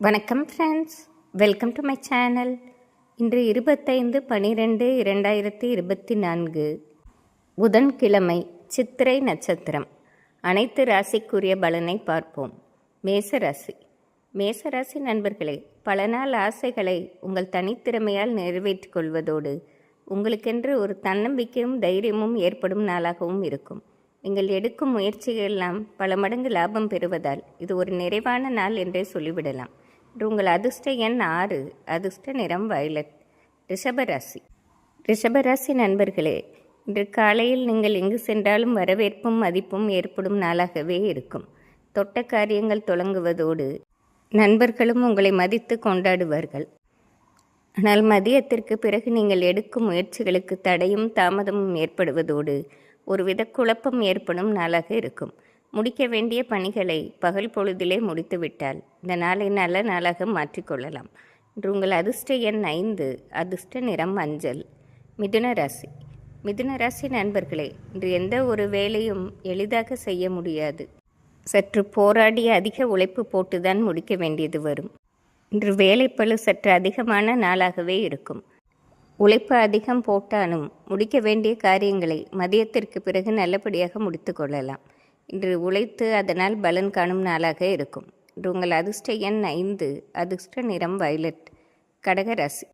வணக்கம் friends welcome to my channel இன்று இருபத்தைந்து பனிரெண்டு இரண்டாயிரத்தி இருபத்தி நான்கு. புதன்கிழமை சித்திரை நட்சத்திரம். அனைத்து ராசிக்குரிய பலனை பார்ப்போம். மேச ராசி. மேச நண்பர்களே பல நாள் ஆசைகளை உங்கள் தனித்திறமையால் நிறைவேற்றிக் கொள்வதோடு உங்களுக்கென்று ஒரு தன்னம்பிக்கையும் தைரியமும் ஏற்படும் நாளாகவும் இருக்கும். நீங்கள் எடுக்கும் முயற்சிகள் எல்லாம் பல மடங்கு லாபம் பெறுவதால் இது ஒரு நிறைவான நாள் என்றே சொல்லிவிடலாம். உங்கள் அதிர்ஷ்ட எண் ஆறு அதிர்ஷ்ட நிறம் வயலட் ரிஷபராசி ரிஷபராசி நண்பர்களே இன்று காலையில் நீங்கள் எங்கு சென்றாலும் வரவேற்பும் மதிப்பும் ஏற்படும் நாளாகவே இருக்கும். தொட்ட காரியங்கள் தொடங்குவதோடு நண்பர்களும் உங்களை மதித்து கொண்டாடுவார்கள். ஆனால் மதியத்திற்கு பிறகு நீங்கள் எடுக்கும் முயற்சிகளுக்கு தடையும் தாமதமும் ஏற்படுவதோடு ஒருவித குழப்பம் ஏற்படும் நாளாக இருக்கும். முடிக்க வேண்டிய பணிகளை பகல் பொழுதிலே முடித்துவிட்டால் இந்த நாளை நல்ல நாளாக மாற்றிக்கொள்ளலாம் இன்று உங்கள் அதிர்ஷ்ட எண் ஐந்து அதிர்ஷ்ட நிறம் மஞ்சள் மிதுன ராசி. மிதுன ராசி நண்பர்களே இன்று எந்த ஒரு வேலையும் எளிதாக செய்ய முடியாது. சற்று போராடி அதிக உழைப்பு போட்டுதான் முடிக்க வேண்டியது வரும். இன்று வேலைப்பழு சற்று அதிகமான நாளாகவே இருக்கும். உழைப்பு அதிகம் போட்டாலும் முடிக்க வேண்டிய காரியங்களை மதியத்திற்கு பிறகு நல்லபடியாக முடித்து கொள்ளலாம். இன்று உழைத்து அதனால் பலன் காணும் நாளாக இருக்கும். இன்று உங்கள் அதிர்ஷ்ட எண் ஐந்து அதிர்ஷ்ட நிறம் வயலட் கடகராசி.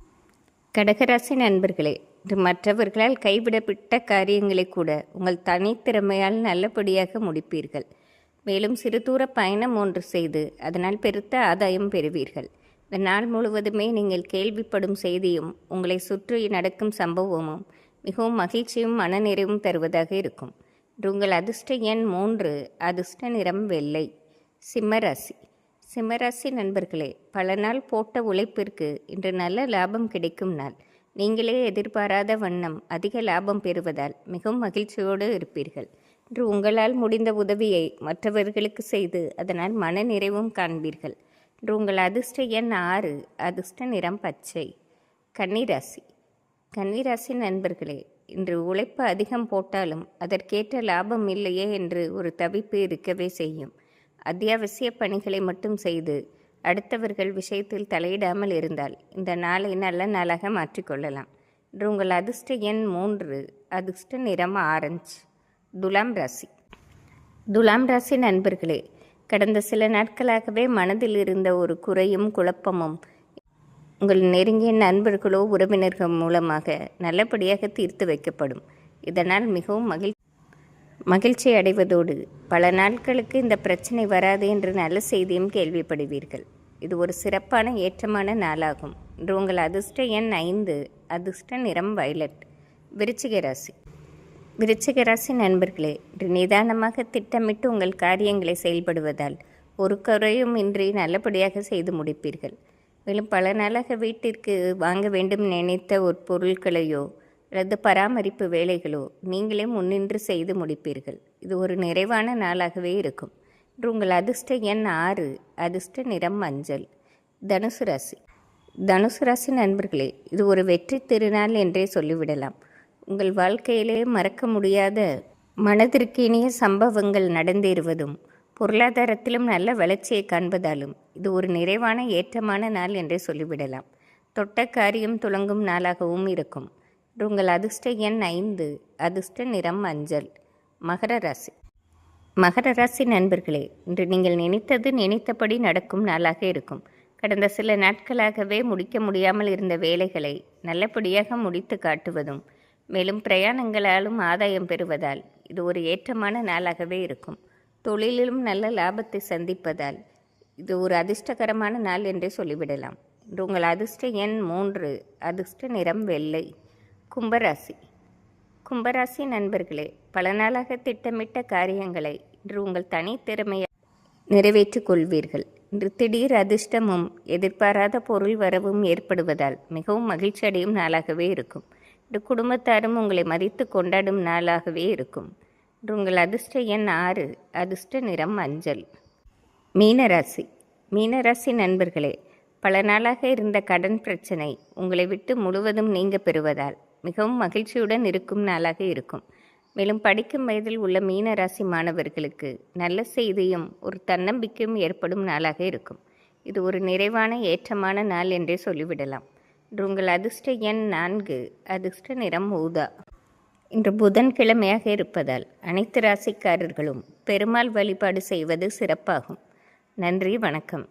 கடகராசி நண்பர்களே இன்று மற்றவர்களால் கைவிடப்பட்ட காரியங்களை கூட உங்கள் தனித்திறமையால் நல்லபடியாக முடிப்பீர்கள். மேலும் சிறு தூர பயணம் ஒன்று செய்து அதனால் பெருத்த ஆதாயம் பெறுவீர்கள். இந்த நாள் முழுவதுமே நீங்கள் கேள்விப்படும் செய்தியும் உங்களை சுற்றி நடக்கும் சம்பவமும் மிகவும் மகிழ்ச்சியும் மனநிறைவும் தருவதாக இருக்கும். உங்கள் அதிர்ஷ்ட எண் மூன்று அதிர்ஷ்ட நிறம் வெள்ளை. சிம்மராசி. சிம்மராசி நண்பர்களே பல நாள் போட்ட உழைப்பிற்கு இன்று நல்ல லாபம் கிடைக்கும் நாள். நீங்களே எதிர்பாராத வண்ணம் அதிக லாபம் பெறுவதால் மிகவும் மகிழ்ச்சியோடு இருப்பீர்கள். இன்று உங்களால் முடிந்த உதவியை மற்றவர்களுக்கு செய்து அதனால் மன நிறைவும் காண்பீர்கள். இன்று உங்கள் அதிர்ஷ்ட எண் ஆறு அதிர்ஷ்ட நிறம் பச்சை. கன்னிராசி. கன்னிராசி நண்பர்களே இன்று உழைப்பு அதிகம் போட்டாலும் அதற்கேற்ற லாபம் இல்லையே என்று ஒரு தவிப்பு இருக்கவே செய்யும். அத்தியாவசிய பணிகளை மட்டும் செய்து அடுத்தவர்கள் விஷயத்தில் தலையிடாமல் இருந்தால் இந்த நாளை நல்ல நாளாக மாற்றிக்கொள்ளலாம் இன்று உங்கள் அதிர்ஷ்ட எண் மூன்று அதிர்ஷ்ட நிறம் ஆரஞ்சு. துலாம் ராசி. துலாம் ராசி நண்பர்களே கடந்த சில நாட்களாகவே மனதில் இருந்த ஒரு குறையும் குழப்பமும் உங்கள் நெருங்கிய நண்பர்களோ உறவினர்கள் மூலமாக நல்லபடியாக தீர்த்து வைக்கப்படும். இதனால் மிகவும் மகிழ் மகிழ்ச்சி அடைவதோடு பல நாட்களுக்கு இந்த பிரச்சனை வராது என்று நல்ல செய்தியும் கேள்விப்படுவீர்கள். இது ஒரு சிறப்பான ஏற்றமான நாளாகும். இன்று உங்கள் அதிர்ஷ்ட எண் ஐந்து அதிர்ஷ்ட நிறம் வயலட். விருச்சிக ராசி. விருச்சிக ராசி நண்பர்களே இன்று நிதானமாக திட்டமிட்டு உங்கள் காரியங்களை செயல்படுவதால் ஒரு குறையும் இன்றி நல்லபடியாக செய்து முடிப்பீர்கள். மேலும் பல நாளாக வீட்டிற்கு வாங்க வேண்டும் நினைத்த ஒரு பொருட்களையோ அல்லது பராமரிப்பு வேலைகளோ நீங்களே முன்னின்று செய்து முடிப்பீர்கள். இது ஒரு நிறைவான நாளாகவே இருக்கும். இன்று உங்கள் அதிர்ஷ்ட எண் ஆறு அதிர்ஷ்ட நிறம் மஞ்சள் தனுசு ராசி. தனுசு ராசி நண்பர்களே இது ஒரு வெற்றி திருநாள் என்றே சொல்லிவிடலாம். உங்கள் வாழ்க்கையிலே மறக்க முடியாத மனதிற்கு இனிய சம்பவங்கள் நடந்தேறுவதும் பொருளாதாரத்திலும் நல்ல வளர்ச்சியை காண்பதாலும் இது ஒரு நிறைவான ஏற்றமான நாள் என்றே சொல்லிவிடலாம். தொட்ட காரியம் துளங்கும் நாளாகவும் இருக்கும். உங்கள் அதிர்ஷ்ட எண் ஐந்து அதிர்ஷ்ட நிறம் மஞ்சள் மகர ராசி. மகர ராசி நண்பர்களே இன்று நீங்கள் நினைத்தது நினைத்தபடி நடக்கும் நாளாக இருக்கும். கடந்த சில நாட்களாகவே முடிக்க முடியாமல் இருந்த வேலைகளை நல்லபடியாக முடித்து காட்டுவதும் மேலும் பிரயாணங்களாலும் ஆதாயம் பெறுவதால் இது ஒரு ஏற்றமான நாளாகவே இருக்கும். தொழிலிலும் நல்ல லாபத்தை சந்திப்பதால் இது ஒரு அதிர்ஷ்டகரமான நாள் என்றே சொல்லிவிடலாம். இன்று உங்கள் அதிர்ஷ்ட எண் மூன்று அதிர்ஷ்ட நிறம் வெள்ளை கும்பராசி. கும்பராசி நண்பர்களே பல நாளாக திட்டமிட்ட காரியங்களை இன்று உங்கள் தனித்திறமையை நிறைவேற்றிக் கொள்வீர்கள். இன்று திடீர் அதிர்ஷ்டமும் எதிர்பாராத பொருள் வரவும் ஏற்படுவதால் மிகவும் மகிழ்ச்சி அடையும் நாளாகவே இருக்கும். இன்று குடும்பத்தாரும் உங்களை மதித்து கொண்டாடும் நாளாகவே இருக்கும். உங்கள் அதிர்ஷ்ட எண் ஆறு அதிர்ஷ்ட நிறம் மஞ்சள் மீனராசி. மீனராசி நண்பர்களே பல நாளாக இருந்த கடன் பிரச்சனை உங்களை விட்டு முழுவதும் நீங்க பெறுவதால் மிகவும் மகிழ்ச்சியுடன் இருக்கும் நாளாக இருக்கும். மேலும் படிக்கும் வயதில் உள்ள மீனராசி மாணவர்களுக்கு நல்ல செய்தியும் ஒரு தன்னம்பிக்கையும் ஏற்படும் நாளாக இருக்கும். இது ஒரு நிறைவான ஏற்றமான நாள் என்றே சொல்லிவிடலாம். உங்கள் அதிர்ஷ்ட எண் நான்கு அதிர்ஷ்ட நிறம் ஊதா. இன்று புதன்கிழமையாக இருப்பதால் அனைத்து ராசிக்காரர்களும் பெருமாள் வழிபாடு செய்வது சிறப்பாகும். நன்றி வணக்கம்.